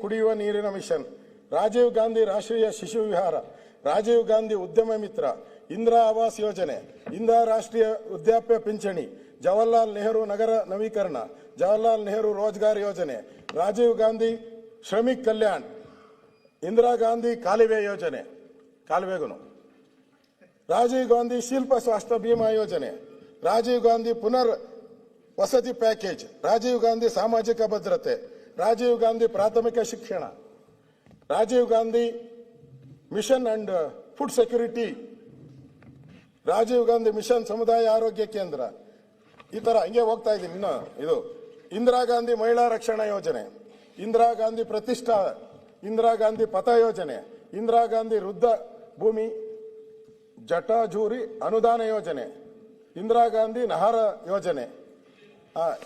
ಕುಡಿಯುವ ನೀರಿನ ಮಿಷನ್, ರಾಜೀವ್ ಗಾಂಧಿ ರಾಷ್ಟ್ರೀಯ ಶಿಶು ವಿಹಾರ, ರಾಜೀವ್ ಗಾಂಧಿ ಉದ್ಯಮ ಮಿತ್ರ, ಇಂದಿರಾ ಆವಾಸ್ ಯೋಜನೆ ಇಂದಿರಾ ರಾಷ್ಟ್ರೀಯ ವೃದ್ಧಾಪ್ಯ ಪಿಂಚಣಿ, ಜವಹರ್ಲಾಲ್ ನೆಹರು ನಗರ ನವೀಕರಣ, ಜವಹರ್ಲಾಲ್ ನೆಹರು ರೋಜ್ಗಾರ್ ಯೋಜನೆ, ರಾಜೀವ್ ಗಾಂಧಿ ಶ್ರಮಿಕ್ ಕಲ್ಯಾಣ್, ಇಂದಿರಾ ಗಾಂಧಿ ಕಾಲುವೆ ಯೋಜನೆ, ಕಾಲುವೆಗುನು. ರಾಜೀವ್ ಗಾಂಧಿ ಶಿಲ್ಪ ಸ್ವಾಸ್ಥ್ಯ ಭೀಮಾ ಯೋಜನೆ, ರಾಜೀವ್ ಗಾಂಧಿ ಪುನರ್ ವಸತಿ ಪ್ಯಾಕೇಜ್, ರಾಜೀವ್ ಗಾಂಧಿ ಸಾಮಾಜಿಕ ಭದ್ರತೆ ರಾಜೀವ್ ಗಾಂಧಿ ಪ್ರಾಥಮಿಕ ಶಿಕ್ಷಣ, Rajiv Gandhi mission and food security, Rajiv Gandhi mission ಸಮುದಾಯ ಆರೋಗ್ಯ ಕೇಂದ್ರ, ಈ ತರ ಹಂಗೆ ಹೋಗ್ತಾ ಇದ್ದೀನಿ. ಇನ್ನು ಇದು ಇಂದಿರಾ ಗಾಂಧಿ ಮಹಿಳಾ ರಕ್ಷಣಾ ಯೋಜನೆ, ಇಂದಿರಾ ಗಾಂಧಿ ಪ್ರತಿಷ್ಠಾ, ಇಂದಿರಾ ಗಾಂಧಿ ಪಥ ಯೋಜನೆ, ಇಂದಿರಾ ಗಾಂಧಿ ವೃದ್ಧ ಭೂಮಿ, ಜಟಾಜೂರಿ ಅನುದಾನ ಯೋಜನೆ, ಇಂದಿರಾ ಗಾಂಧಿ ನಹಾರ ಯೋಜನೆ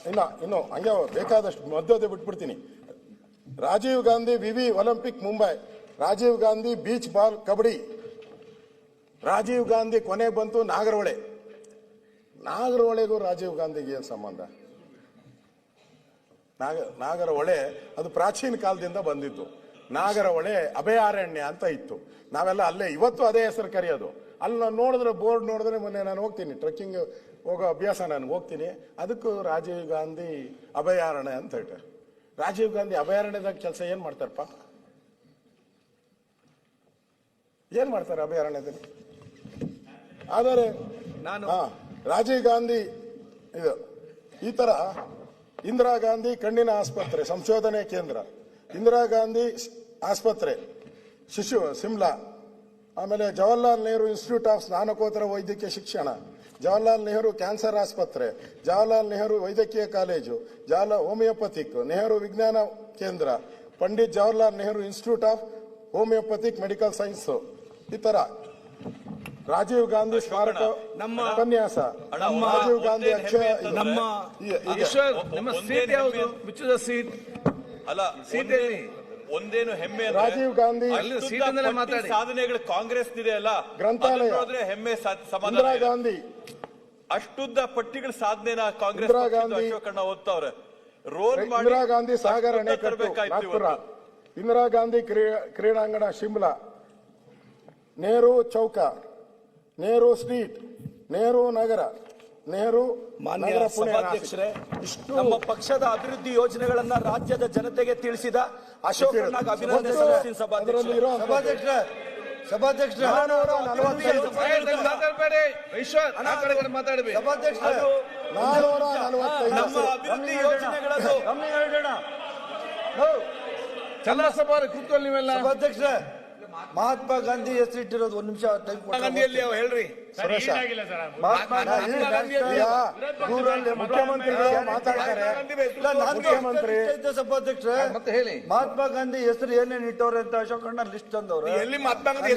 ಇನ್ನು ಇನ್ನು ಹಂಗೆ ಬೇಕಾದಷ್ಟು ಮಧ್ಯದ ಬಿಟ್ಬಿಡ್ತೀನಿ. ರಾಜೀವ್ ಗಾಂಧಿ ವಿವಿ Olympic Mumbai, Rajiv Gandhi beach ball kabaddi, Rajiv Gandhi ಕೊನೆ ಬಂತು ನಾಗರಹೊಳೆ. ನಾಗರಹೊಳೆಗೂ ರಾಜೀವ್ ಗಾಂಧಿಗೆ ಏನು ಸಂಬಂಧ? ನಾಗ, ನಾಗರಹೊಳೆ ಅದು ಪ್ರಾಚೀನ ಕಾಲದಿಂದ ಬಂದಿತ್ತು ನಾಗರಹೊಳೆ ಅಭಯಾರಣ್ಯ ಅಂತ ಇತ್ತು. ನಾವೆಲ್ಲ ಅಲ್ಲೇ, ಇವತ್ತು ಅದೇ ಹೆಸರು ಕರೆಯೋದು. ಅಲ್ಲಿ ನಾನು ನೋಡಿದ್ರೆ ಬೋರ್ಡ್ ನೋಡಿದ್ರೆ ಮೊನ್ನೆ ನಾನು ಹೋಗ್ತೀನಿ ಟ್ರೆಕ್ಕಿಂಗ್ ಹೋಗೋ ಅಭ್ಯಾಸ ನಾನು ಹೋಗ್ತೀನಿ. ಅದಕ್ಕೂ ರಾಜೀವ್ ಗಾಂಧಿ ಅಭಯಾರಣ್ಯ ಅಂತ ಹೇಳಿ ರಾಜೀವ್ ಗಾಂಧಿ ಅಭಯಾರಣ್ಯದಾಗ ಕೆಲಸ ಏನು ಮಾಡ್ತಾರಪ್ಪ? ಏನು ಮಾಡ್ತಾರೆ ಅಭಯಾರಣ್ಯದಲ್ಲಿ? ಆದರೆ ನಾನು ಹಾ ರಾಜೀವ್ ಗಾಂಧಿ ಇದು ಈ ಥರ ಇಂದಿರಾ ಗಾಂಧಿ ಕಣ್ಣಿನ ಆಸ್ಪತ್ರೆ ಸಂಶೋಧನೆ ಕೇಂದ್ರ. ಇಂದಿರಾ ಗಾಂಧಿ ಆಸ್ಪತ್ರೆ ಶಿಶು ಸಿಮ್ಲಾ ಆಮೇಲೆ ಜವಾಹರ್ಲಾಲ್ ನೆಹರು ಇನ್ಸ್ಟಿಟ್ಯೂಟ್ ಆಫ್ ಸ್ನಾನಕೋತ್ತರ ವೈದ್ಯಕೀಯ ಶಿಕ್ಷಣ ಜವಾಹರ್ಲಾಲ್ ನೆಹರು ಕ್ಯಾನ್ಸರ್ ಆಸ್ಪತ್ರೆ ಜವಾಹರ್ಲಾಲ್ ನೆಹರು ವೈದ್ಯಕೀಯ ಕಾಲೇಜು ಜಾಲ ಹೋಮಿಯೋಪತಿಕ್ ನೆಹರು ವಿಜ್ಞಾನ ಕೇಂದ್ರ Pandit Jawaharlal Nehru institute of homeopathic medical science ಈ ತರ. ರಾಜೀವ್ ಗಾಂಧಿ ಸ್ಮಾರಕ ನಮ್ಮ- ಉಪನ್ಯಾಸ. ನಮ್ಮ- ರಾಜೀವ್ ಗಾಂಧಿ ಅಕ್ಷಯ ನಮ್ಮ ಸೀಟ್ ಅಲ್ಲ ಸೀಟ್? ಒಂದೇನು ಹೆಮ್ಮೆ ರಾಜೀವ್ ಗಾಂಧಿ ಸಾಧನೆಗಳು ಕಾಂಗ್ರೆಸ್ ಇದೆ ಅಲ್ಲ? ಗ್ರಂಥಾಲಯ. ಹೆಮ್ಮೆ ಇಂದಿರಾ ಇದೆ. ಗಾಂಧಿ. ಅಷ್ಟುದ್ದ ಪಟ್ಟಿಗಳ ಸಾಧನೆನ ಕಾಂಗ್ರೆಸ್ ಇಂದಿರಾ ಗಾಂಧಿ- ಅಶೋಕಣ್ಣ ಓದ್ತಾವ್ರೆ. ರೋಲ್ ಇಂದಿರಾ ಗಾಂಧಿ ಸಾಗರ ಅಣೆಕಟ್ಟು. ಇಂದಿರಾ ಗಾಂಧಿ ಕ್ರೀ- ಕ್ರೀಡಾಂಗಣ ಶಿಮ್ಲಾ. ನೆಹರು ಚೌಕ. ನೆಹರು ಸ್ಟ್ರೀಟ್. ನೆಹರು ನಗರ. ನೆಹರು ಮಾನ್ಯ ಸಭಾಧ್ಯಕ್ಷರೇ ಇಷ್ಟು ನಮ್ಮ ಪಕ್ಷದ ಅಭಿವೃದ್ಧಿ ಯೋಜನೆಗಳನ್ನ ರಾಜ್ಯದ ಜನತೆಗೆ ತಿಳಿಸಿದ ಅಶೋಕ್ ಅಭಿನಂದನೆ ಸಲ್ಲಿಸ್ತೀನಿ ಸಭಾಧ್ಯಕ್ಷರೇ. ಈಶ್ವರ್ ಆ ಕಡೆ ಈ ಕಡೆ ಮಾತಾಡಬೇಡಿ. ಸಭಾಧ್ಯಕ್ಷರೇ ನಾನೂರ ನಲವತ್ತೈದು. ನಮ್ಮ ಅಭಿವೃದ್ಧಿ ಯೋಜನೆಗಳನ್ನು ಚಂದ್ರಸಭಾ ಕೂತ್ಕೊಳ್ಳಿ ನೀವೆಲ್ಲ. ಸಭಾಧ್ಯಕ್ಷರೇ ಮಹಾತ್ಮ ಗಾಂಧಿ ಹೆಸರಿಟ್ಟಿರೋದು ಒಂದ್ ನಿಮಿಷ ಟೈಮ್ ಗಾಂಧಿಯಲ್ಲಿ ಅವು ಹೇಳ್ರಿ. ಸುರೇಶ ಮಹಾತ್ಮ ಗಾಂಧಿ ಈಗ ರೂರಲ್ ಮುಖ್ಯಮಂತ್ರಿಗಳು ಮಾತಾಡ್ತಾರೆ ಮುಖ್ಯಮಂತ್ರಿ ಸಭಾಧ್ಯಕ್ಷ ಮತ್ತೆ ಹೇಳಿ? ಮಹಾತ್ಮ ಗಾಂಧಿ ಹೆಸರು ಏನೇನ್ ಇಟ್ಟವ್ರೆ ಅಂತ ಅಶೋಕ್ ಅಣ್ಣ ಲಿಸ್ಟ್ ತಂದವರು. ಎಲ್ಲಿ ಮಹಾತ್ಮ ಗಾಂಧಿ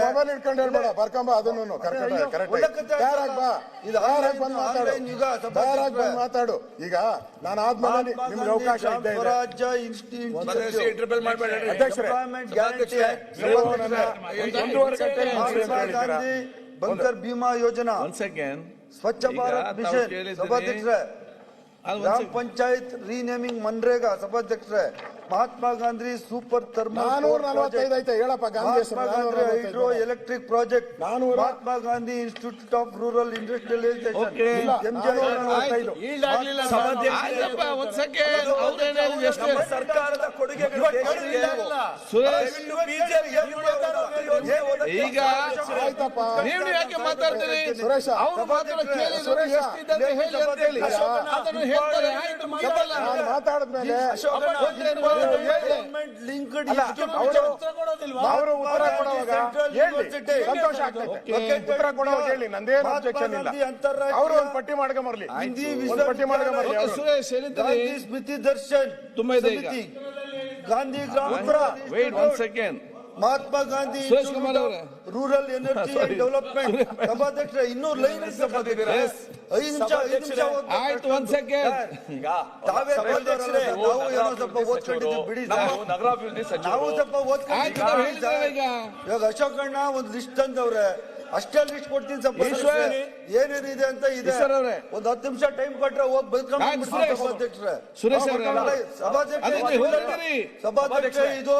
ಮೊಬೈಲ್ ಇಟ್ಕೊಂಡು ಹೇಳ್ಬೇಡ ಬರ್ಕೊಂಬ ಅದನ್ನು ಕರೆಕ್ಟ್ ತಯಾರಾಗ್ ಬಾ. ಇದು ತಯಾರಾಗ್ ಬಂದು online- ಮಾತಾಡು. ತಯಾರಾಗ್ ಬಂದು ಮಾತಾಡು. ಈಗ ನಾನು ಆದ್ಮೇಲೆ ನಿಮ್ಗೆ ಅವಕಾಶ ಇದ್ದೇ ಸ್ವರಾಜ್ಯ ಇನ್ಸ್ಟಿಟ್ಯೂಟ್ ಅಧ್ಯಕ್ಷರೇ ಎಂಪ್ಲಾಯ್ಮೆಂಟ್ ಗ್ಯಾರಂಟಿ ನೀವು ನನ್ನ ಒಂದೂವರೆ ಗಂಟೆ ಮುಗಿಸಿ ಅಂತ ಮಹಾತ್ಮ ಹೇಳ್ತೀರಾ? ಗಾಂಧಿ ಬಂಕರ್ ಭೀಮಾ ಯೋಜನಾ ಒಂದ್ ಸೆಕೆಂಡ್ ಸ್ವಚ್ಛ ಈಗ ಭಾರತ್ ತಾವು ಮಿಷನ್ ಕೇಳಿದ್ದೀರಿ. ಸಭಾಧ್ಯಕ್ಷರೇ ಅಲ್ಲಿ ಗ್ರಾಮ ಒಂದ್ ಪಂಚಾಯತ್ ರೀನೇಮಿಂಗ್ ಮನ್ರೇಗಾ ಸಭಾಧ್ಯಕ್ಷರೇ ಮಹಾತ್ಮ ಗಾಂಧಿ ಸೂಪರ್ ಥರ್ಮಲ್ ನಾನೂರ ನಲವತ್ತೈದು ಐತೆ ಹೇಳಪ್ಪ ಗಾಂಧಿ ಹೆಸರು ಮಹಾತ್ಮ ಹೈಡ್ರೋ ಎಲೆಕ್ಟ್ರಿಕ್ ಪ್ರಾಜೆಕ್ಟ್. ನಾನೂರ- Mahatma Gandhi institute of rural industrialisation Okay. ಇಲ್ಲ, ನಾನೂರ ನಲವತ್ತೈದು. ಆಯ್ತಪ್ಪ ಒಂದ್ ಸೆಕೆಂಡ್. ಅವ್ರೇನ್ ಹೇಳಿದ್ರು ಎಷ್ಟು ನಮ್ಮ ಸರ್ಕಾರದ ಕೊಡುಗೆಗಳು ಸುರೇಶ್. ಈಗ ಆಯ್ತಪ್ಪ. ನೀವು ಯಾಕೆ ಮಾತಾಡ್ತೀರಿ? ಸುರೇಶ. ಅವ್ರು ಮಾತಾಡೋ ಕೇಳಿ ಸುರೇಶ. ಎಷ್ಟಿದ್ದಾರೆ ಹೇಳಿ ಅಂತ ಹೇಳಿ. ಅದನ್ನು ಹೇಳ್ತಾರೆ. ಆಯ್ತು ಮಾಡಲ್ಲ ನಾನು ಮಾತಾಡಿದ್ಮೇಲೆ ಅವರು ಉತ್ತರ ಕೊಡುವಾಗ ಹೇಳಿ ಸಂತೋಷ ಆಗ್ತೈತೆ. ಉತ್ತರ ಕೊಡುವಾಗ ಹೇಳಿ ನಂದೇನು ಅಬ್ಜೆಕ್ಷನ್ ಇಲ್ಲ ಅವರು ಒಂದು ಪಟ್ಟಿ ಮಾಡ್ಕೊಂಬರ್ಲಿ ಹಿಂದಿ ಒಂದು ಪಟ್ಟಿ ಮಾಡ್ಕೊಂಬರ್ಲಿ ಸುರೇಶ್ ಸ್ಮೃತಿ ದರ್ಶನ್ ತುಂಬಾ ಇದೆ ಗಾಂಧಿ ಗ್ರಾಮ wait one second Mahatma Gandhi rural energy development ಸಭಾಧ್ಯಕ್ಷರ ಇನ್ನೂ ಲೈನ್ ಸಭಾಧ್ಯಕ್ಷರ. ಐದು ನಿಮಿಷ ಐದು ನಿಮಿಷ ಆಯ್ತು ಒಂದ್ ಸೆಕೆಂಡ್ ತಾವೇ ಬಂದವರಲ್ಲ ಸರ್, ನಾವು ಏನೋ ಸ್ವಲ್ಪ ಓದ್ಕೊಂಡಿದ್ದೀವಿ ಬಿಡಿ ಸರ್. ನಾವು ನಗರಾಭಿವೃದ್ಧಿ ನಾವು ಸಚಿವರು ಸ್ವಲ್ಪ ಆಯ್ತು ನಾವು ಓದ್ಕೊಂಡಿದ್ದೀವಿ ಹೇಳಿದ್ದೇವೆ ಈಗ ಇವಾಗ ಅಶೋಕಣ್ಣ ಒಂದು ಲಿಸ್ಟ್ ತಂದವ್ರೆ ಅಷ್ಟೇ ಲಿಸ್ಟ್ ಕೊಡ್ತೀನಿ ಸ್ವಲ್ಪ ಏನೇನಿದೆ ಅಂತ ಇದೆ. ಈಶ್ವರ್ ಅವ್ರೆ. ಒಂದ್ ಹತ್ತು ನಿಮಿಷ ಟೈಮ್ ಕೊಟ್ರೆ ಹೋಗಿ ಬದುಕೊಂಡು ನಾನ್ ಸುರೇಶ್. ಸಭಾಧ್ಯಕ್ಷರೇ ಸುರೇಶ್ ಅವ್ರೆ. ಸಭಾಧ್ಯಕ್ಷರೇ ಅದೇ ನೀವು ಇದು- ಸಭಾಧ್ಯಕ್ಷ ಸಭಾಧ್ಯಕ್ಷರೇ ಇದು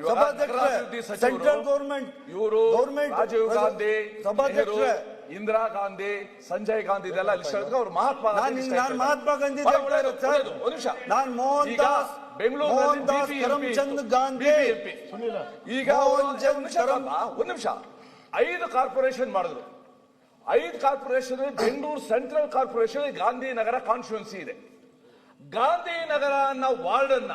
ಇವಾಗ ಸಭಾಧ್ಯಕ್ಷರೇ ನಗರಾಭಿವೃದ್ಧಿ ಸಚಿವರು, ಸೆಂಟ್ರಲ್ ಗೌರ್ಮೆಂಟ್. ಇವರು ಗೌರ್ಮೆಂಟ್. ರಾಜೀವ್ ಗಾಂಧಿ ಸಭಾಧ್ಯಕ್ಷರೇ. ನೆಹರು, ಇಂದಿರಾ ಗಾಂಧಿ ಸಂಜಯ್ ಗಾಂಧಿ ಇದೆಲ್ಲ ಲಿಸ್ಟ್ ಅವ್ರು ಮಹಾತ್ಮ ನಾನು ಗಾಂಧಿ ನಾನು ಮಹಾತ್ಮ ಗಾಂಧಿ. ನಿಮಿಷ. ನಾನು ಮೋಹನ್ ಈಗ ದಾಸ್ ಬೆಂಗಳೂರಿನಲ್ಲಿ ಕರಮ್ಚಂದ್ ಗಾಂಧಿ. ಈಗ ಒಂದು ನಿಮಿಷ ಒಂದ್ ನಿಮಿಷ. ಐದು ಕಾರ್ಪೊರೇಷನ್ ಮಾಡಿದ್ರು. ಐದು corporation Bengaluru central corporation Gandhinagar constituency ಇದೆ. ಗಾಂಧಿನಗರ ಅನ್ನೋ ವಾರ್ಡ್ ಅನ್ನ